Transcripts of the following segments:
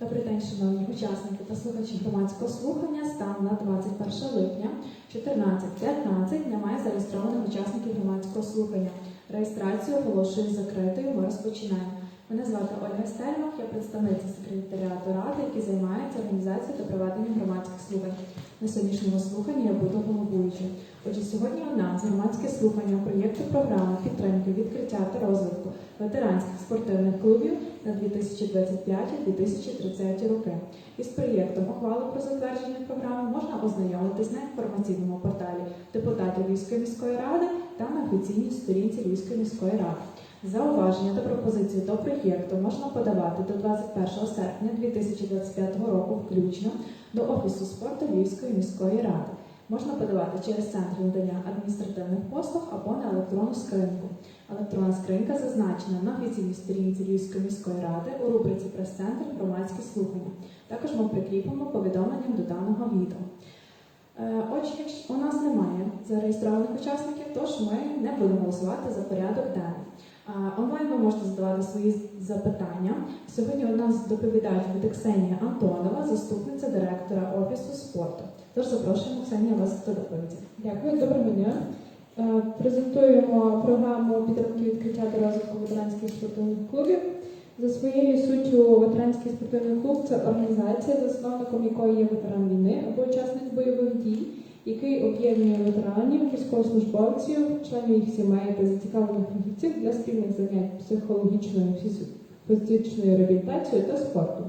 Добрий день, шановні учасники та слухачі громадського слухання. Стан на 21 липня 14.15 немає зареєстрованих учасників громадського слухання. Реєстрацію оголошую закритою. Ми розпочинаємо. Мене звати Ольга Стельмах, я представниця секретаріату ради, який займається організацією та проведенням громадських слухань. На сьогоднішньому слуханні я буду головуючою. Отже, сьогодні у нас громадське слухання проєкту програми підтримки відкриття та розвитку ветеранських спортивних клубів на 2025-2030 роки. Із проєктом ухвали про затвердження програми можна ознайомитись на інформаційному порталі депутатів Львівської міської ради та на офіційній сторінці Львівської міської ради. Зауваження та пропозиції до проєкту можна подавати до 21 серпня 2025 року включно до Офісу спорту Львівської міської ради. Можна подавати через центр надання адміністративних послуг або на електронну скриньку. Електронна скринька зазначена на офіційній сторінці Львівської міської ради у рубриці Прес-центр громадські слухання. Також ми прикріпимо повідомленням до даного відео. Е, Отже, у нас немає зареєстрованих учасників, тож ми не будемо голосувати за порядок денний. Онлайн ви можете задавати свої запитання. Сьогодні у нас доповідач буде Ксенія Антонова, заступниця директора Офісу спорту. Тож запрошуємо Ксенія вас до доповіді. Дякую, доброго дня. Е, Презентуємо програму підтримки відкриття та розвитку ветеранських спортивних клубів. За своєю суттю, ветеранський спортивний клуб це організація, засновником якої є ветеран війни або учасник бойових дій, який об'єднує ветеранів, військовослужбовців, членів їх сімей та зацікавлених фахівців для спільних занять психологічною фіз- фізичною реабілітацією та спорту.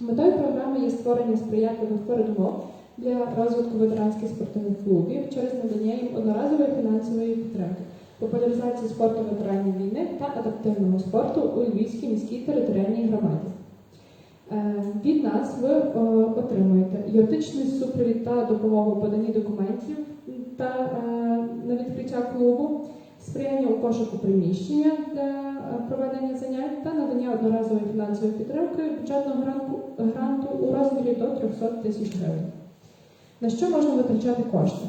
Метою програми є створення сприятливих передумов для розвитку ветеранських спортивних клубів через надання їм одноразової фінансової підтримки, популяризації спорту ветеранів війни та адаптивного спорту у Львівській міській територіальній громаді. Е, Від нас ви е, отримуєте юридичний супровід та допомогу у поданні документів та е, на відкриття клубу, сприяння у пошуку приміщення для проведення занять та надання одноразової фінансової підтримки бюджетного гранту у розмірі до 300 тисяч гривень. На що можна витрачати кошти?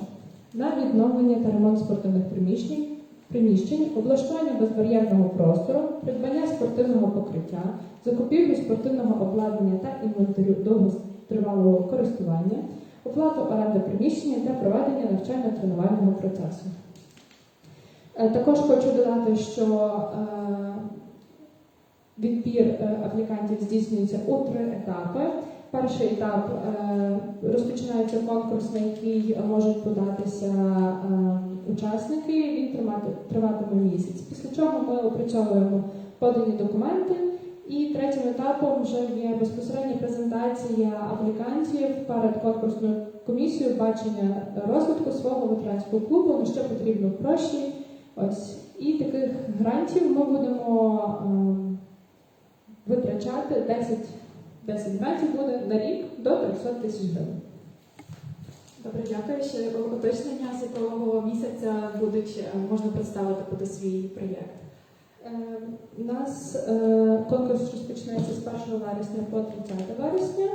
На відновлення та ремонт спортивних приміщень, приміщень, облаштування безбар'єрного простору, придбання спортивного покриття, закупівлю спортивного обладнання та інвентарю довготривалого користування, оплату оренди приміщення та проведення навчально-тренувального процесу. Е, Також хочу додати, що е, відбір е, аплікантів здійснюється у три етапи. Перший етап розпочинається конкурс, на який можуть податися учасники. Він триватиме місяць. Після чого ми опрацьовуємо подані документи. І третім етапом вже є безпосередня презентація аплікантів перед конкурсною комісією бачення розвитку свого ветеранського клубу, на що потрібно гроші. Ось і таких грантів ми будемо ем, витрачати 10 10 грантів буде на рік до 300 тисяч гривень. Добре, дякую. Ще уточнення, з якого місяця будуть е, можна представити буде свій проєкт. Е, У нас е, конкурс розпочинається з 1 вересня по 30 вересня,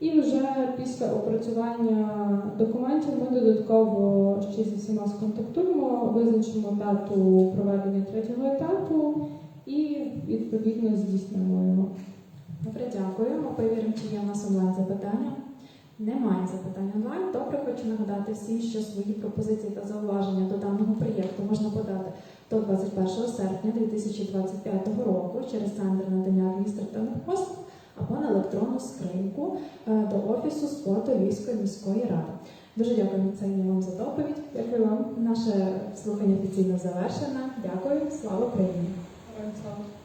і вже після опрацювання документів ми додатково ще зі всіма сконтактуємо, визначимо дату проведення третього етапу і відповідно здійснимо його. Добре, дякую. Ми перевіримо, чи є у нас онлайн запитання. Немає запитань онлайн. Добре, хочу нагадати всім, що свої пропозиції та зауваження до даного проєкту можна подати до 21 серпня 2025 року через центр надання адміністративних послуг або на електронну скриньку е, до Офісу спорту Львівської міської ради. Дуже дякую Ксенія, вам за доповідь. Дякую вам. Наше слухання офіційно завершено. Дякую. Слава Україні! Слава.